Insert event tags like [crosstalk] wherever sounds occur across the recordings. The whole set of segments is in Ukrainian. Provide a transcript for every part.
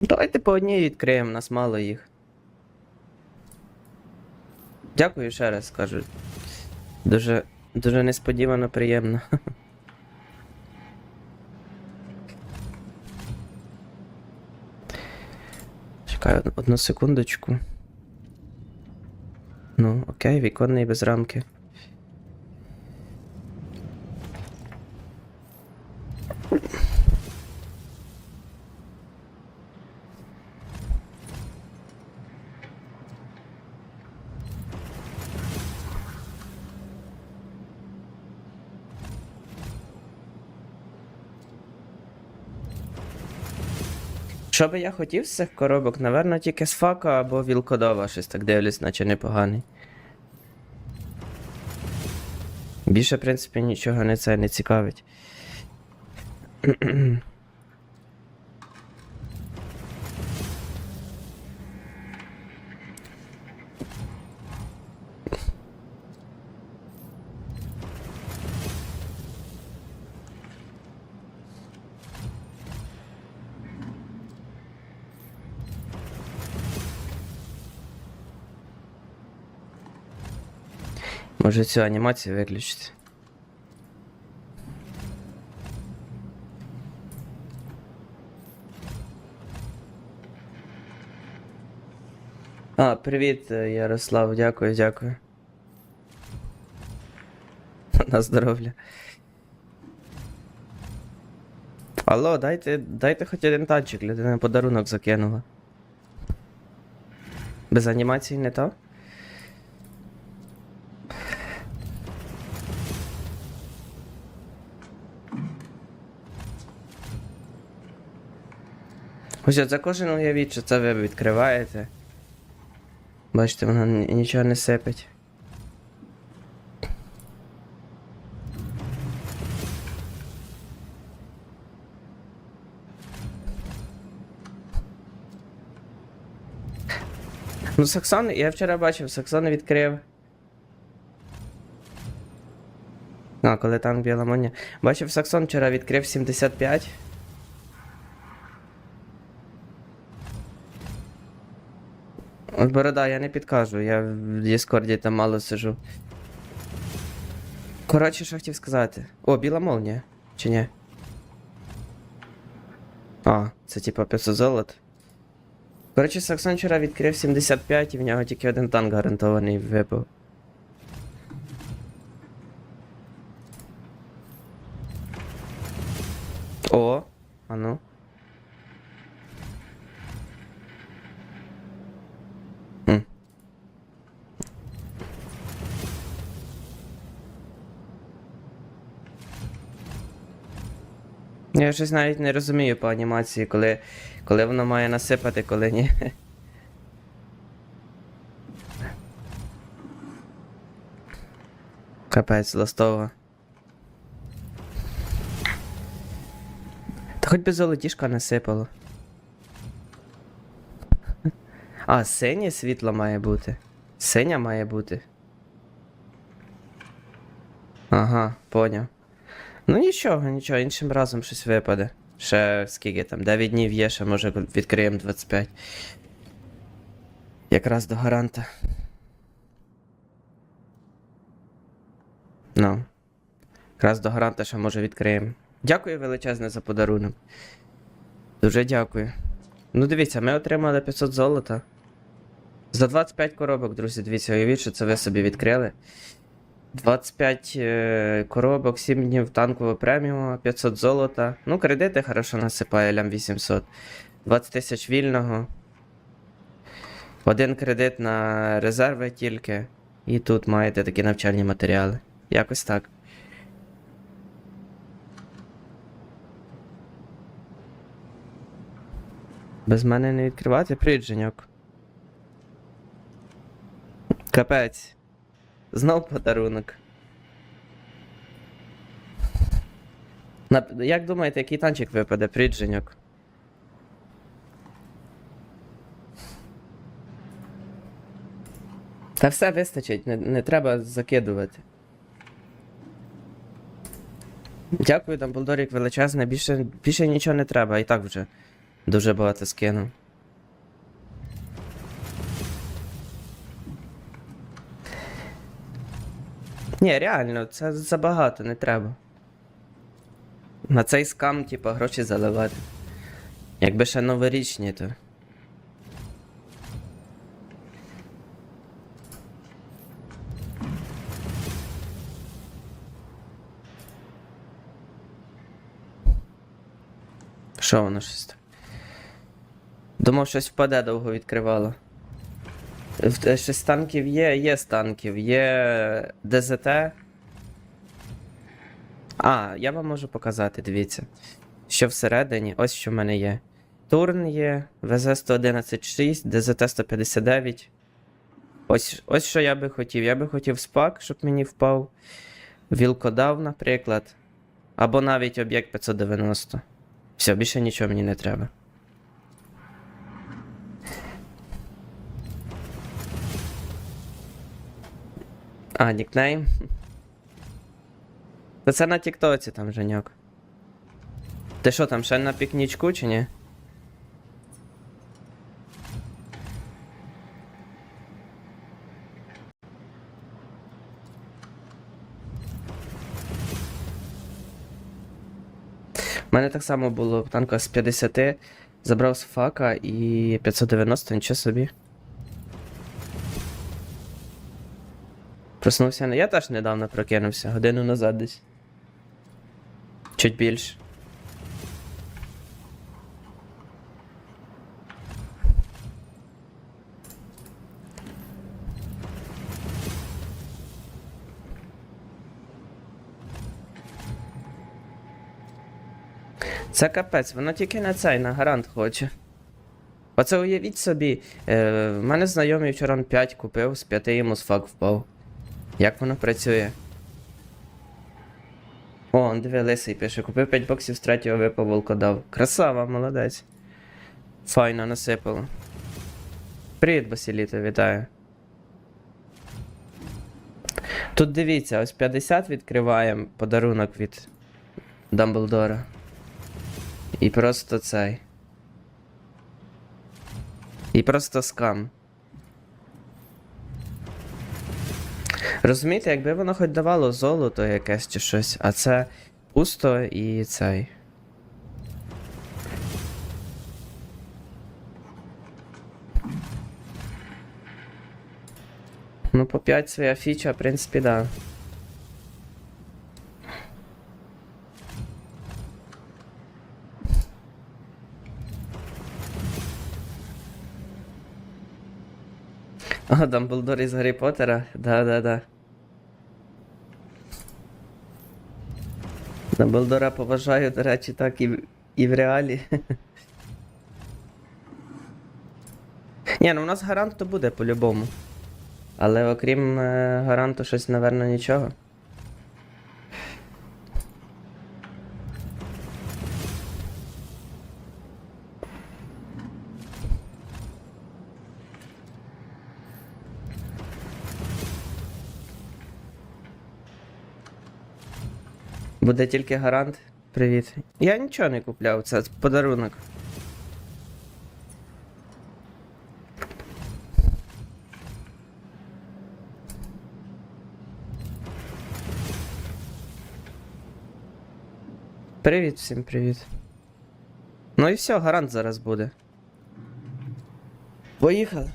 Давайте по одній відкриємо, нас мало їх. Дякую ще раз кажу. Дуже, дуже несподівано приємно. [laughs] Чекай од- одну секундочку. Ну, окей, віконний без рамки. Що би я хотів з цих коробок? Наверно, тільки з фака або вілкодова, щось так дивлюсь, наче непоганий. Більше, в принципі, нічого не це не цікавить. [clears throat] Може цю анімацію виключити. А, привіт, е, Ярослав, дякую, дякую. [laughs] На здоров'я. Алло, дайте, дайте хоч один танчик, людина подарунок закинула. Без анімації не то? Ось от за кожен уявіть, що це ви відкриваєте. Бачите, вона нічого не сипить. Ну, Саксон, я вчора бачив, Саксон відкрив. А, коли танк Біаламоня. Бачив, Саксон вчора відкрив 75. Борода, я не підкажу, я в Діскорді там мало сижу. Коротше, що хотів сказати. О, біла молнія. Чи ні? А, це типа 500 золот. Коротше, Саксон вчора відкрив 75 і в нього тільки один танк гарантований випав. О, а ну. Хм. Я щось навіть не розумію по анімації, коли, коли воно має насипати, коли ні. Капець, ластова. Та хоч би золотішка насипало. А, синє світло має бути. Синя має бути. Ага, поняв. Ну нічого, нічого, іншим разом щось випаде. Ще скільки там, 9 днів є, ще може відкриємо 25. Якраз до гаранта. Ну. Якраз до гаранта ще може відкриємо. Дякую величезне за подарунок. Дуже дякую. Ну дивіться, ми отримали 500 золота. За 25 коробок, друзі, дивіться, уявіть, що це ви собі відкрили. 25 е, коробок, 7 днів танкового преміуму, 500 золота. Ну, кредити хорошо насипає, лям 800. 20 тисяч вільного. Один кредит на резерви тільки. І тут маєте такі навчальні матеріали. Якось так. Без мене не відкривати привіт, Капець. Знов подарунок. Як думаєте, який танчик випаде, привіт, Женьок? Та все вистачить, не, не треба закидувати. Дякую, Дамблдорік величезне, більше, більше нічого не треба, і так вже. Дуже багато скинув. Ні, реально, це забагато, не треба. На цей скам, типа, гроші заливати. Якби ще новорічні, то. Що воно щось? Думав, щось впаде, довго відкривало. Е, з танків є, є з танків, є ДЗТ. А, я вам можу показати, дивіться. Що всередині, ось що в мене є. Турн є, ВЗ-111.6, ДЗТ-159. Ось, ось що я би хотів. Я би хотів спак, щоб мені впав. Вілкодав, наприклад. Або навіть об'єкт 590. Все, більше нічого мені не треба. А, нікнейм. Та це на Тіктоці там, Женьок. Ти що там, ще на пікнічку чи ні? У мене так само було танка з 50, забрав з фака і 590, нічого собі. Проснувся. не Я теж недавно прокинувся, годину назад десь. Чуть більше. Це капець, воно тільки на цей, на гарант хоче. Оце уявіть собі, е, в мене знайомий вчора 5 купив, з 5 йому з фак впав. Як воно працює? О, он диви, лисий пише, купив 5 боксів з третього випав волкодав. Красава, молодець. Файно насипало. Привіт, Басіліто, вітаю. Тут дивіться, ось 50 відкриваємо подарунок від Дамблдора. І просто цей. І просто скам. Розумієте, якби воно хоч давало золото якесь чи щось, а це пусто і цей. Ну, по 5 своя фіча, в принципі, да. О, Дамблдор із Гаррі Поттера? Да-да-да. Дамблдора поважаю, до речі, так і, і в реалі. [laughs] Ні, ну у нас гарант то буде по-любому. Але окрім е, гаранту, щось, напевно, нічого. Буде тільки гарант. Привіт. Я нічого не купляв, це подарунок. Привіт всім, привіт. Ну і все, гарант зараз буде. Поїхали.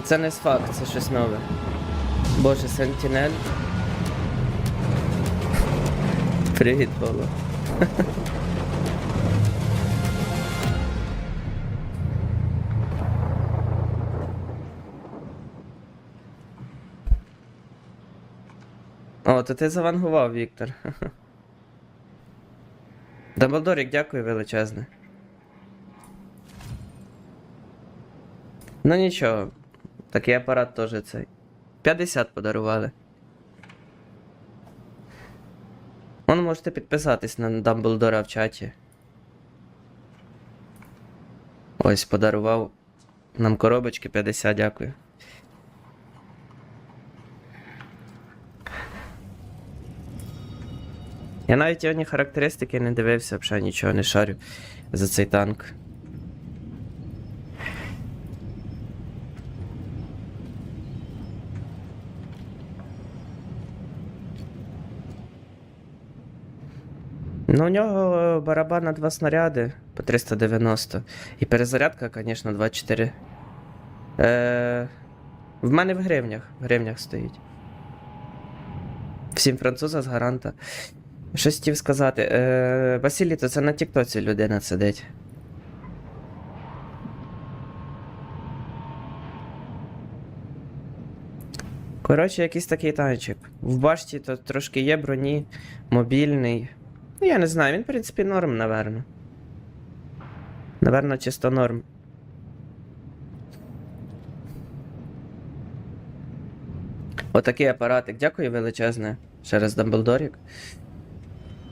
Це не з факт, це щось нове. Боже, Сентінель. Привіт, Павло. О, то ти завангував, Віктор. [laughs] Дамблдорік, дякую величезне. Ну нічого, Такий апарат теж цей. 50 подарували. Вон можете підписатись на Дамблдора в чаті. Ось подарував нам коробочки 50, дякую. Я навіть його характеристики не дивився, взагалі нічого не шарю за цей танк. Ну, у нього барабан на два снаряди по 390. І перезарядка, звісно, 24. Е, в мене в гривнях. В гривнях стоїть. Всім француза з гаранта. Щось хотів сказати. Е, Василій, то це на Тіктоці людина сидить. Коротше, якийсь такий танчик. В башті то трошки є броні, мобільний. Ну, я не знаю, він, в принципі, норм, наверно. Наверно, чисто норм. Отакий апаратик. Дякую величезне. Ще раз Дамблдорік.